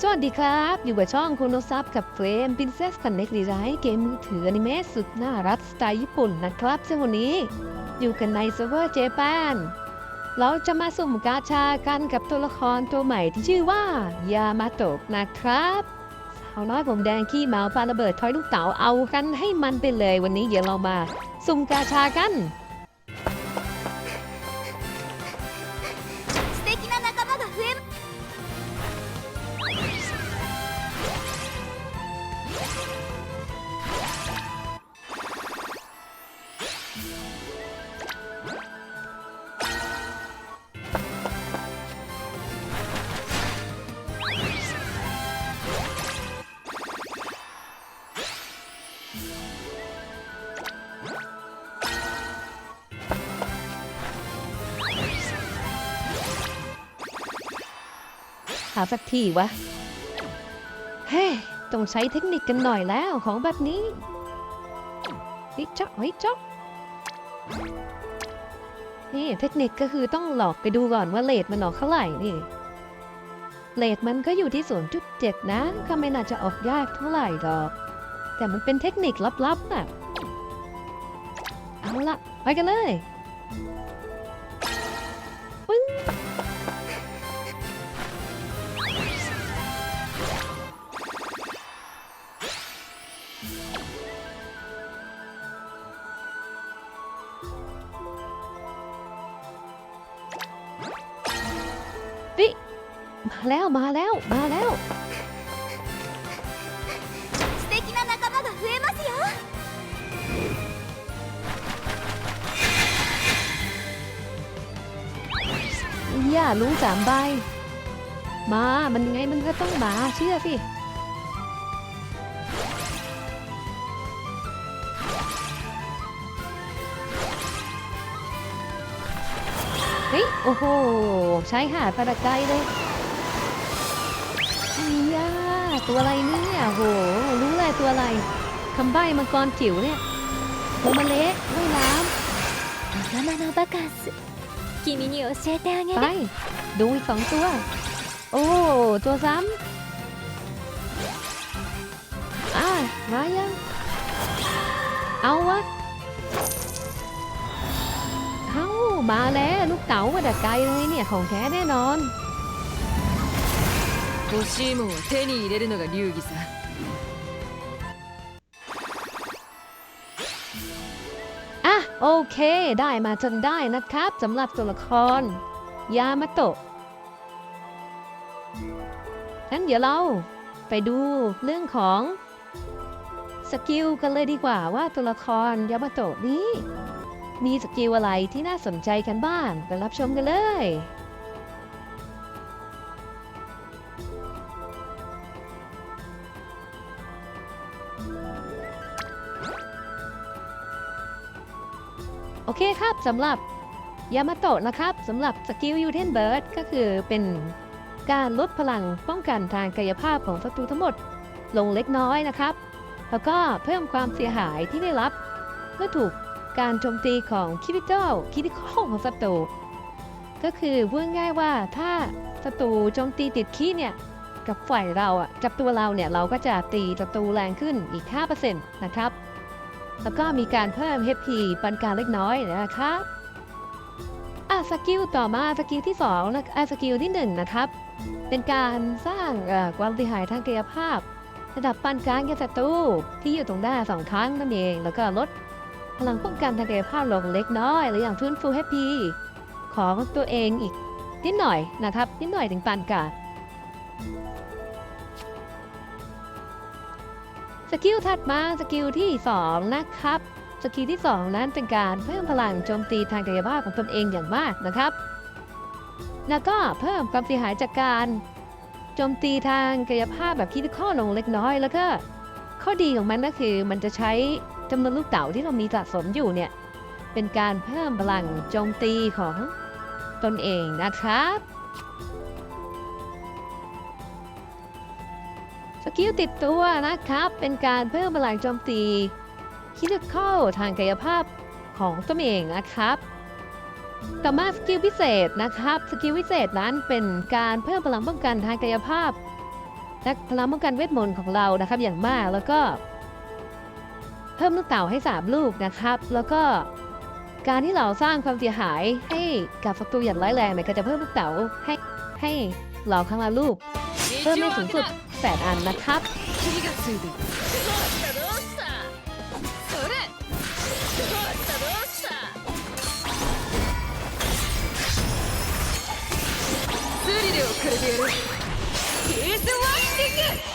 สวัสดีครับ อยู่กับช่องคุณโนซับกับเฟรม Princess Connect Design เกมมือถืออนิเมะสุดน่ารักสไตล์ญี่ปุ่นนะครับซึ่งวันนี้ อยู่กันในเซิร์ฟเวอร์เจแปนเราจะมาสุ่มกาชากันกับตัวละครตัวใหม่ที่ชื่อว่ายามาโตะนะครับสาวน้อยผมแดงขี้เมาปาระเบิดทอยลูกเต๋าเอากันให้มันไปเลยวันนี้เดี๋ยวเรามา สุ่มกาชากันาสักทีวะ เฮ้ต้องใช้เทคนิคกันหน่อยแล้วของแบบนี้เฮ้จ๊อกเฮ้จ๊อกนี่เทคนิคก็คือต้องหลอกไปดูก่อนว่าเลทมันออกเท่าไหร่นี่ เลทมันก็อยู่ที่0.7นจุดเจ็ดนะก็ไม่น่าจะออกยากเท่าไหร่หรอก แต่มันเป็นเทคนิคลับๆน่ะ เอาละไปกันเลยปึ้ง มาแล้วมาแล้วมาแล้ว 素敵な仲間が増えますよ อย่ารู้สามใบ มา มันยังไงมันก็ต้องมาเชื่อสิ เฮ้ย โอ้โห ใช้หาดปลาไกเลย ตัวอะไรเนี่ยโห รู้เลยตัวอะไร คำใบ้มังกรจิ๋วเนี่ยโมมาเละว่ายน้ 仲間のバカンス君に教えてあげ ำไป る ดูอีกสองตัว โอ้ ตัวซ้ำอ่ามายัง เอาวะ เอามาแล้วลูกเต๋ามาแต่ไกลเลยเนี่ย ของแท้แน่นอน 欲しいもんは手に入れるのが流儀さ อ่ะ โอเค ได้มาจนได้นะครับสำหรับตัวละคร ยามาโตะงั้นเดี๋ยวเราไปดูเรื่องของสกิลกันเลยดีกว่าว่าตัวละครยามาโตะนี้ มีสกิลอะไรที่น่าสนใจกันบ้างไปรับชมกันเลย โอเคครับสำหรับยามาโตะนะครับสำหรับสกิลยูเทนเบิร์ดก็คือเป็นการลดพลังป้องกันทางกายภาพของศัตรูทั้งหมด ลงเล็กน้อยนะครับ แล้วก็เพิ่มความเสียหายที่ได้รับ เมื่อถูกการโจมตีของคิวิตอลคิดิคอลของศัตรูก็คือพูดง่ายว่าถ้าศัตรูโจมตีติดขี้เนี่ย กับฝ่ายเราอะกับตัวเราเนี่ยเราก็จะตีศัตรูแรงขึ้นอีก 5%นะครับ แล้วก็มีการเพิ่ม HP ปานกางเล็กน้อยนะครับอะสกิลต่อมาสกิลที่2นะอะสกิลที่ 1 นะครับ เป็นการสร้างความเสียหายทางกายภาพ ระดับปานกลางแก่ศัตรูที่อยู่ตรงหน้าสองครั้งนั่นเอง แล้วก็ลดพลังป้องกันทางกายภาพลงเล็กน้อย หรืออย่างฟื้นฟู HP ของตัวเองอีกนิดหน่อยนะครับนิดหน่อยถึงปานกลาง สกิลถัดมาสกิลที่ 2 นะครับ สกิลที่ 2 นั้นเป็นการเพิ่มพลังโจมตีทางกายภาพของตนเองอย่างมากนะครับ แล้วก็เพิ่มความเสียหายจากการโจมตีทางกายภาพแบบคิดข้อลงเล็กน้อย แล้วก็ข้อดีของมันก็คือมันจะใช้จำนวนลูกเต๋าที่เรามีสะสมอยู่เนี่ยเป็นการเพิ่มพลังโจมตีของตนเองนะครับ กิลติดตัวนะครับ เป็นการเพิ่มพลังโจมตีคิดเข้าทางกายภาพของตัวเองนะครับต่อมาสกิลพิเศษนะครับสกิลพิเศษนั้นเป็นการเพิ่มพลังป้องกันทางกายภาพ และพลังป้องกันเวทมนต์ของเรานะครับอย่างมากแล้วก็ เพิ่มลูกเต่าให้สามลูกนะครับ แล้วก็การที่เราสร้างความเสียหายให้กับศัตรูอย่างร้ายแรงเนี่ยก็จะเพิ่มลูกเต๋าให้ให้เราครั้งละลูก เพิ่มได้สูงสุด 8 อันนะครับ 気がついてるそれスリルをくれてやるピースワインディング